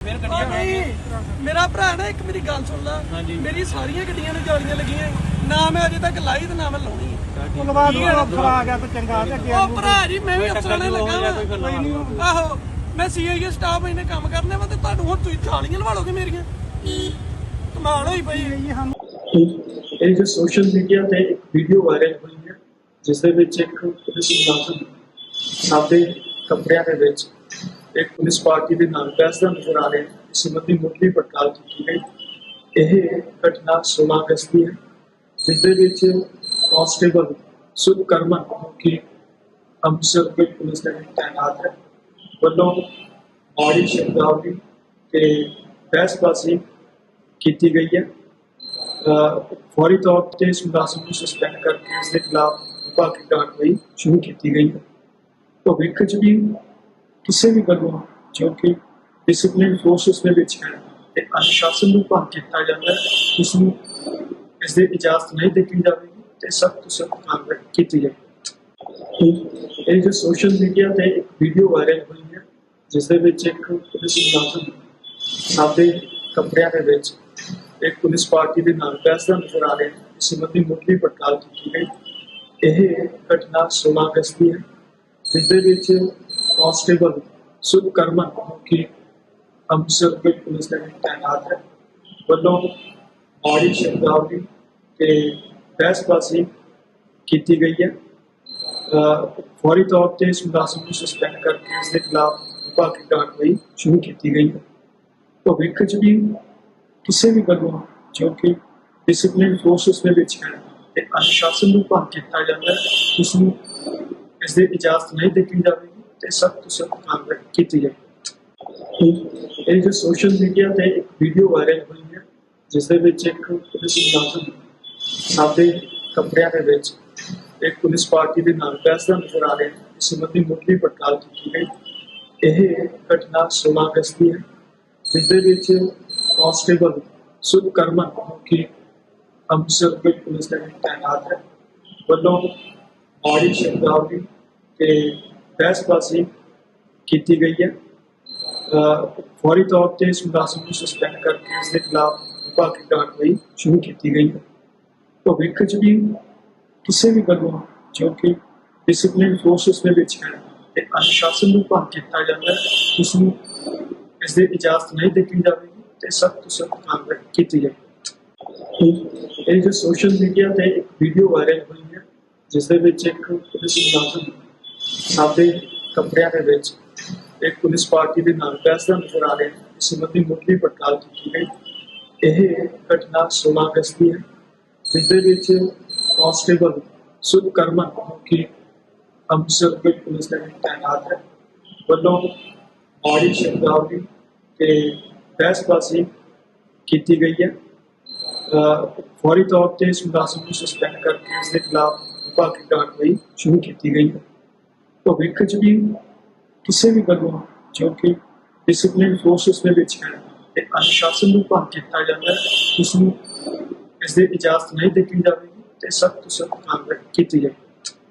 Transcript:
ਆ। ਨਹੀਂ ਮੇਰਾ ਭਰਾ ਨਾ ਇੱਕ ਮੇਰੀ ਗੱਲ ਸੁਣ ਲਾ। ਮੇਰੀ ਸਾਰੀਆਂ ਗੱਡੀਆਂ ਨੂੰ ਜਾਲੀਆਂ ਲੱਗੀਆਂ ਨਾ ਮੈਂ ਅਜੇ ਤੱਕ ਲਾਈ ਤੇ ਨਾ ਮੈਂ ਲਾਉਣੀ ਹੈ ਧੰਨਵਾਦ ਅਫਸਰ ਆ ਗਿਆ ਤਾਂ ਚੰਗਾ ਤੇ ਅੱਗੇ ਉਹ ਭਰਾ ਜੀ ਮੈਂ ਵੀ ਅਫਸਰਾਂ ਨੇ ਲੱਗਾ ਜਾਂ ਕੋਈ ਵਾ ਫਿਰ ਲਾ ਆਹੋ ਮੈਂ ਸੀਆਈਏ ਸਟਾਫ ਇਹਨੇ ਕੰਮ ਕਰਨੇ ਵਾ ਤੇ ਤੁਹਾਨੂੰ ਹੁਣ ਤੁਸੀਂ ਜਾਲੀਆਂ ਲਵਾ ਲੋਗੇ ਮੇਰੀਆਂ। ਕਮਾਲ ਹੋਈ ਪਈ ਇਹ ਜੋ ਸੋਸ਼ਲ ਮੀਡੀਆ ਤੇ ਇੱਕ ਵੀਡੀਓ ਵਾਇਰਲ ਹੋਈ ਹੈ ਜਿਸ ਦੇ ਵਿੱਚ ਇੱਕ ਪੁਲਿਸ ਮੁਲਾਜ਼ਮ ਸਾਦੇ ਕੱਪੜਿਆਂ ਦੇ ਵਿੱਚ ਇੱਕ ਪੁਲਿਸ ਪਾਰਟੀ ਦੇ ਨਾਲ ਬੈਸਦਾ ਨਜ਼ਰ ਆ ਰਿਹਾ ਹੈ ਇਸ ਸੰਬੰਧੀ ਮੁੱਢਲੀ ਪੜਤਾਲ ਕੀਤੀ ਗਈ ਇਹ ਘਟਨਾ 16 ਅਗਸਤ ਦੀ ਹੈ ਜਿਸ ਦੇ ਵਿੱਚ ਕਾਂਸਟੇਬਲ ਸੁਖ ਕਰਮਨ ਕਿ ਅੰਮ੍ਰਿਤਸਰ ਦੇ ਪੁਲਿਸ ਦੇ ਵਿੱਚ ਤਾਇਨਾਤ ਹੈ ਵੱਲੋਂ ਮਾੜੀ ਸ਼ਬਦਾਵਲੀ ਤੇ ਬਹਿਸਬਾਜ਼ੀ ਕੀਤੀ ਗਈ ਹੈ ਅਹ ਫੌਰੀ ਤੌਰ ਤੇ ਇਸ ਮੁਲਾਜ਼ਮ ਨੂੰ ਸਸਪੈਂਡ ਕਰਕੇ ਇਸ ਦੇ ਖਿਲਾਫ ਵਿਭਾਗੀ ਕਾਰਵਾਈ ਸ਼ੁਰੂ ਕੀਤੀ ਗਈ ਹੈ ਭਵਿੱਖ 'ਚ ਵੀ ਕਿਸੇ ਵੀ ਗੱਲੋਂ ਜੋ ਕਿ ਡਿਸਪਲਿਨ ਫੋਰਸਸ ਦੇ ਵਿੱਚ ਹੈ ਤੇ ਅਨੁਸ਼ਾਸਨ ਨੂੰ ਭੰਗ ਕੀਤਾ ਜਾਂਦਾ ਹੈ ਉਸ ਨੂੰ, ਇਸ ਦੀ ਇਜਾਜ਼ਤ ਨਹੀਂ ਦਿੱਤੀ ਜਾਵੇਗੀ ਤੇ ਸਖਤ ਸਖਤ ਕਾਰਵਾਈ ਕੀਤੀ ਜਾਵੇਗੀ। ਇਹ ਜੋ ਸੋਸ਼ਲ ਮੀਡੀਆ ਤੇ ਇੱਕ ਵੀਡੀਓ ਵਾਇਰਲ ਹੋਈ ਹੈ, ਜਿਸ ਦੇ ਵਿੱਚ ਇੱਕ ਪੁਲਿਸ ਮੁਲਾਜ਼ਮ ਸਾਦੇ ਕੱਪੜਿਆਂ ਦੇ ਵਿੱਚ ਇੱਕ ਪੁਲਿਸ ਪਾਰਟੀ ਦੇ ਨਾਲ ਬੈਸਦਾ ਨਜ਼ਰ ਆ ਰਿਹਾ ਹੈ ਇਸ ਸੰਬੰਧੀ ਮੁੱਢਲੀ ਪੜਤਾਲ ਕੀਤੀ ਗਈ। ਇਹ ਘਟਨਾ 16 ਅਗਸਤ ਦੀ ਹੈ, ਜਿਸ ਦੇ ਵਿੱਚ ਕਾਂਸਟੇਬਲ ਸੁਖ ਕਰਮਨ ਕਿ ਅੰਮ੍ਰਿਤਸਰ ਦੇ ਪੁਲਿਸ ਦੇ ਵਿੱਚ ਤਾਇਨਾਤ ਹੈ ਵੱਲੋਂ ਮਾੜੀ ਸ਼ਬਦਾਵਲੀ ਤੇ ਬਹਿਸਬਾਜ਼ੀ ਕੀਤੀ ਗਈ ਹੈ ਅਹ ਫੌਰੀ ਤੌਰ ਤੇ ਇਸ ਮੁਲਾਜ਼ਮ ਨੂੰ ਸਸਪੈਂਡ ਕਰਕੇ ਇਸ ਦੇ ਖਿਲਾਫ ਵਿਭਾਗੀ ਕਾਰਵਾਈ ਸ਼ੁਰੂ ਕੀਤੀ ਗਈ ਹੈ ਭਵਿੱਖ 'ਚ ਵੀ ਕਿਸੇ ਵੀ ਵੱਲੋਂ ਜੋ ਕਿ ਡਿਸਪਲਿਨ ਫੋਰਸਸ ਦੇ ਵਿੱਚ ਹੈ ਤੇ ਅਨੁਸ਼ਾਸਨ ਨੂੰ ਭੰਗ ਕੀਤਾ ਜਾਂਦਾ ਹੈ ਉਸ ਨੂੰ ਇਸ ਦੀ ਇਜਾਜ਼ਤ ਨਹੀਂ ਦਿੱਤੀ ਜਾਵੇਗੀ ਤੇ ਸਖਤ ਤੋਂ ਸਖਤ ਕਾਰਵਾਈ ਕੀਤੀ ਜਾਵੇਗੀ ਇਹ। ਜੋ ਸੋਸ਼ਲ ਮੀਡੀਆ ਤੇ ਇੱਕ ਵੀਡੀਓ ਵਾਇਰਲ ਹੋਈ ਹੈ, ਜਿਸ ਦੇ ਵਿੱਚ ਇੱਕ ਪੁਲਿਸ ਮੁਲਾਜ਼ਮ ਸਾਦੇ ਕੱਪੜਿਆਂ ਦੇ ਵਿੱਚ ਇੱਕ ਪੁਲਿਸ ਪਾਰਟੀ ਦੇ ਨਾਲ ਬੈਸਦਾ ਨਜ਼ਰ ਆ ਰਿਹਾ ਹੈ ਇਸ ਸੰਬੰਧੀ ਮੁੱਢਲੀ ਪੜਤਾਲ ਕੀਤੀ ਗਈ। ਇਹ ਘਟਨਾ 16 ਅਗਸਤ ਦੀ ਹੈ, ਜਿਸ ਦੇ ਵਿੱਚ ਕਾਂਸਟੇਬਲ ਸੁਖ ਕਰਮਨ ਕਿ ਅੰਮ੍ਰਿਤਸਰ ਦੇ ਪੁਲਿਸ ਦੇ ਵਿੱਚ ਤਾਇਨਾਤ ਹੈ। ਵੱਲੋਂ ਮਾੜੀ ਸ਼ਬਦਾਵਲੀ ਤੇ ਬਹਿਸਬਾਜ਼ੀ ਕੀਤੀ ਗਈ ਹੈ। ਅਹ ਫੌਰੀ ਤੌਰ ਤੇ ਇਸ ਮੁਲਾਜ਼ਮ ਨੂੰ ਸਸਪੈਂਡ ਕਰਕੇ ਇਸ ਦੇ ਖਿਲਾਫ ਵਿਭਾਗੀ ਕਾਰਵਾਈ ਸ਼ੁਰੂ ਕੀਤੀ ਗਈ ਹੈ। ਭਵਿੱਖ 'ਚ ਵੀ ਕਿਸੇ ਵੀ ਵੱਲੋਂ ਜੋ ਕਿ ਡਿਸਪਲਿਨ ਫੋਰਸਸ ਦੇ ਵਿੱਚ ਹੈ ਤੇ ਅਨੁਸ਼ਾਸਨ ਨੂੰ ਭੰਗ ਕੀਤਾ ਜਾਂਦਾ ਹੈ, ਉਸ ਨੂੰ ਇਸ ਦੀ ਇਜਾਜ਼ਤ ਨਹੀਂ ਦਿੱਤੀ ਜਾਵੇਗੀ ਤੇ ਸਖਤ ਤੋਂ ਸਖਤ ਕਾਰਵਾਈ ਕੀਤੀ ਜਾਵੇਗੀ। ਇਹ ਜੋ ਸੋਸ਼ਲ ਮੀਡੀਆ ਤੇ ਇੱਕ ਵੀਡੀਓ ਵਾਇਰਲ ਹੋਈ ਹੈ, ਜਿਸ ਦੇ ਵਿੱਚ ਇੱਕ ਪੁਲਿਸ ਮੁਲਾਜ਼ਮ ਸਾਦੇ ਕੱਪੜਿਆਂ ਦੇ ਵਿੱਚ ਇੱਕ ਪੁਲਿਸ ਪਾਰਟੀ ਦੇ ਨਾਲ ਬੈਸਦਾ ਨਜ਼ਰ ਆ ਰਿਹਾ ਹੈ ਇਸ ਸੰਬੰਧੀ ਮੁੱਢਲੀ ਪੜਤਾਲ ਕੀਤੀ ਗਈ ਇਹ ਘਟਨਾ 16 ਅਗਸਤ ਦੀ ਹੈ ਜਿਸ ਦੇ ਵਿੱਚ ਕਾਂਸਟੇਬਲ ਸੁਖ ਕਰਮਨ ਕਿ ਅੰਮ੍ਰਿਤਸਰ ਦੇ ਪੁਲਿਸ ਦੇ ਵਿੱਚ ਤਾਇਨਾਤ ਹੈ ਵੱਲੋਂ ਮਾੜੀ ਸ਼ਬਦਾਵਲੀ ਤੇ ਬਹਿਸਬਾਜ਼ੀ ਕੀਤੀ ਗਈ ਹੈ ਅਹ ਫੌਰੀ ਤੌਰ ਤੇ ਇਸ ਮੁਲਾਜ਼ਮ ਨੂੰ ਸਸਪੈਂਡ ਕਰਕੇ ਇਸ ਦੇ ਖਿਲਾਫ ਵਿਭਾਗੀ ਕਾਰਵਾਈ ਸ਼ੁਰੂ ਕੀਤੀ ਗਈ ਹੈ ਭਵਿੱਖ 'ਚ ਵੀ ਕਿਸੇ ਵੀ ਗੱਲੋਂ ਜੋ ਕਿ ਡਿਸਪਲਿਨ ਫੋਰਸਸ ਦੇ ਵਿੱਚ ਹੈ ਤੇ ਅਨੁਸ਼ਾਸਨ ਨੂੰ ਭੰਗ ਕੀਤਾ ਜਾਂਦਾ ਹੈ ਉਸ ਨੂੰ ਇਸ ਦੀ ਇਜਾਜ਼ਤ ਨਹੀਂ ਦਿੱਤੀ ਜਾਵੇਗੀ ਤੇ ਸਖਤ ਤੋਂ ਸਖਤ ਕਾਰਵਾਈ ਕੀਤੀ ਜਾਵੇਗੀ।